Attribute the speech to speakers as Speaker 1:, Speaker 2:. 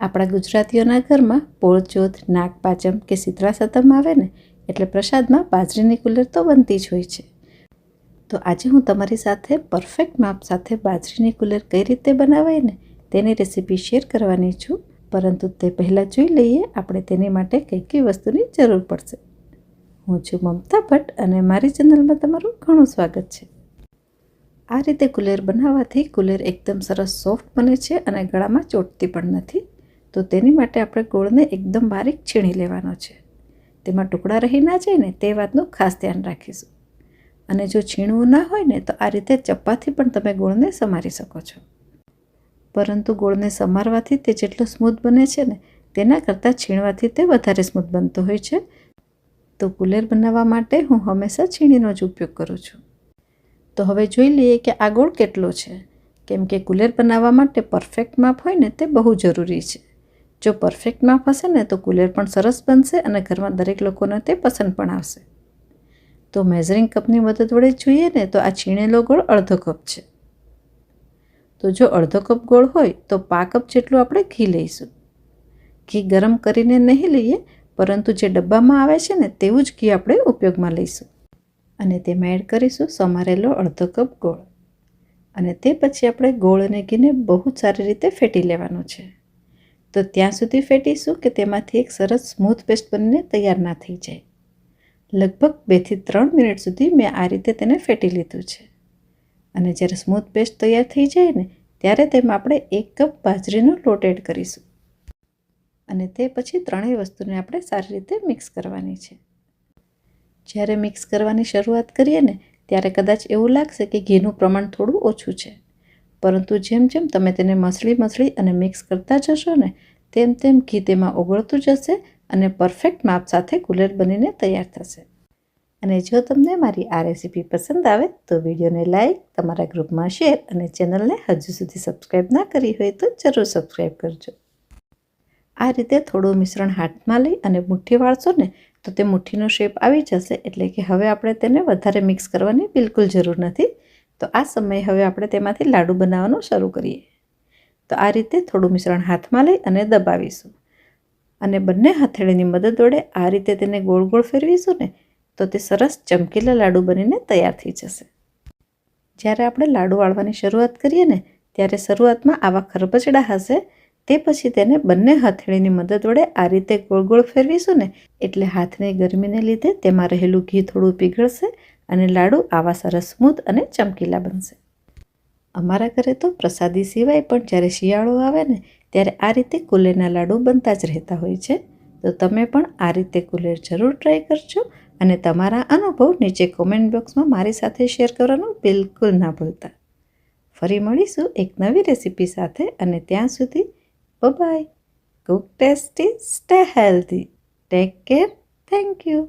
Speaker 1: આપણા ગુજરાતીઓના ઘરમાં પોળચોથ નાગપાચમ કે શીતળા સતમ આવે ને, એટલે પ્રસાદમાં બાજરીની કુલેર તો બનતી જ હોય છે. તો આજે હું તમારી સાથે પરફેક્ટ માપ સાથે બાજરીની કુલેર કઈ રીતે બનાવાય ને, તેની રેસીપી શેર કરવાની છું. પરંતુ તે પહેલાં જોઈ લઈએ આપણે તેની માટે કઈ કઈ વસ્તુની જરૂર પડશે. હું છું મમતા ભટ્ટ અને મારી ચેનલમાં તમારું ઘણું સ્વાગત છે. આ રીતે કુલેર બનાવવાથી કુલેર એકદમ સરસ સોફ્ટ બને છે અને ગળામાં ચોટતી પણ નથી. તો તેની માટે આપણે ગોળને એકદમ બારીક છીણી લેવાનો છે. તેમાં ટુકડા રહી ના જાય ને તે વાતનું ખાસ ધ્યાન રાખીશું. અને જો છીણવું ના હોય ને તો આ રીતે ચપ્પાથી પણ તમે ગોળને સમારી શકો છો. પરંતુ ગોળને સમારવાથી તે જેટલો સ્મૂથ બને છે ને તેના કરતાં છીણવાથી તે વધારે સ્મૂથ બનતો હોય છે. તો કુલેર બનાવવા માટે હું હંમેશા છીણીનો જ ઉપયોગ કરું છું. તો હવે જોઈ લઈએ કે આ ગોળ કેટલો છે. કેમ કે કુલેર બનાવવા માટે પરફેક્ટ માપ હોય ને તે બહુ જરૂરી છે. જો પરફેક્ટ માપ હશે ને, તો કુલેર પણ સરસ બનશે અને ઘરમાં દરેક લોકોને તે પસંદ પણ આવશે. તો મેઝરિંગ કપની મદદ વડે જોઈએ ને, તો આ છીણેલો ગોળ અડધો કપ છે. તો જો અડધો કપ ગોળ હોય, તો પા કપ જેટલું આપણે ઘી લઈશું. ઘી ગરમ કરીને નહીં લઈએ, પરંતુ જે ડબ્બામાં આવે છે ને, તેવું જ ઘી આપણે ઉપયોગમાં લઈશું. અને તેમાં એડ કરીશું સમારેલો અડધો કપ ગોળ. અને તે પછી આપણે ગોળ અને ઘીને બહુ સારી રીતે ફેટી લેવાનું છે. તો ત્યાં સુધી ફેટીશું કે તેમાંથી એક સરસ સ્મૂથ પેસ્ટ બનીને તૈયાર ના થઈ જાય. લગભગ બેથી ત્રણ મિનિટ સુધી મેં આ રીતે તેને ફેટી લીધું છે. અને જ્યારે સ્મૂથ પેસ્ટ તૈયાર થઈ જાય ને, ત્યારે તેમાં આપણે એક કપ બાજરીનો લોટ એડ કરીશું. અને તે પછી ત્રણેય વસ્તુને આપણે સારી રીતે મિક્સ કરવાની છે. જ્યારે મિક્સ કરવાની શરૂઆત કરીએ ને, ત્યારે કદાચ એવું લાગશે કે ઘીનું પ્રમાણ થોડું ઓછું છે. પરંતુ જેમ જેમ તમે તેને મસળી મસળી અને મિક્સ કરતા જશો ને, તેમ તેમ ઘી તેમાં ઓગળતું જશે અને પરફેક્ટ માપ સાથે કુલેર બનીને તૈયાર થશે. અને જો તમને મારી આ રેસીપી પસંદ આવે, તો વિડીયોને લાઇક તમારા ગ્રુપમાં શેર અને ચેનલને હજુ સુધી સબસ્ક્રાઈબ ના કરી હોય તો જરૂર સબસ્ક્રાઈબ કરજો. આ રીતે થોડું મિશ્રણ હાથમાં લઈ અને મુઠ્ઠી વાળશો ને, તો તે મુઠ્ઠીનો શેપ આવી જશે એટલે કે હવે આપણે તેને વધારે મિક્સ કરવાની બિલકુલ જરૂર નથી. તો આ સમયે હવે આપણે તેમાંથી લાડુ બનાવવાનું શરૂ કરીએ. તો આ રીતે થોડું મિશ્રણ હાથમાં લઈ અને દબાવીશું. અને બંને હથેળીની મદદ વડે આ રીતે તેને ગોળ ગોળ ફેરવીશું ને, તો તે સરસ ચમકીલા લાડુ બનીને તૈયાર થઈ જશે. જ્યારે આપણે લાડુ વાળવાની શરૂઆત કરીએ ને, ત્યારે શરૂઆતમાં આવા ખરબચડા હશે, તે પછી તેને બંને હથેળીની મદદ વડે આ રીતે ગોળ ગોળ ફેરવીશું ને, એટલે હાથની ગરમીને લીધે તેમાં રહેલું ઘી થોડું પીગળશે અને લાડુ આવા સરસ સ્મૂથ અને ચમકીલા બનશે. અમારા ઘરે તો પ્રસાદી સિવાય પણ જ્યારે શિયાળો આવે ને, ત્યારે આ રીતે કુલેરના લાડુ બનતા જ રહેતા હોય છે. તો તમે પણ આ રીતે કુલેર જરૂર ટ્રાય કરજો અને તમારા અનુભવ નીચે કોમેન્ટ બોક્સમાં મારી સાથે શેર કરવાનું બિલકુલ ના ભૂલતા. ફરી મળીશું એક નવી રેસીપી સાથે અને ત્યાં સુધી bye cook tasty stay healthy take care thank you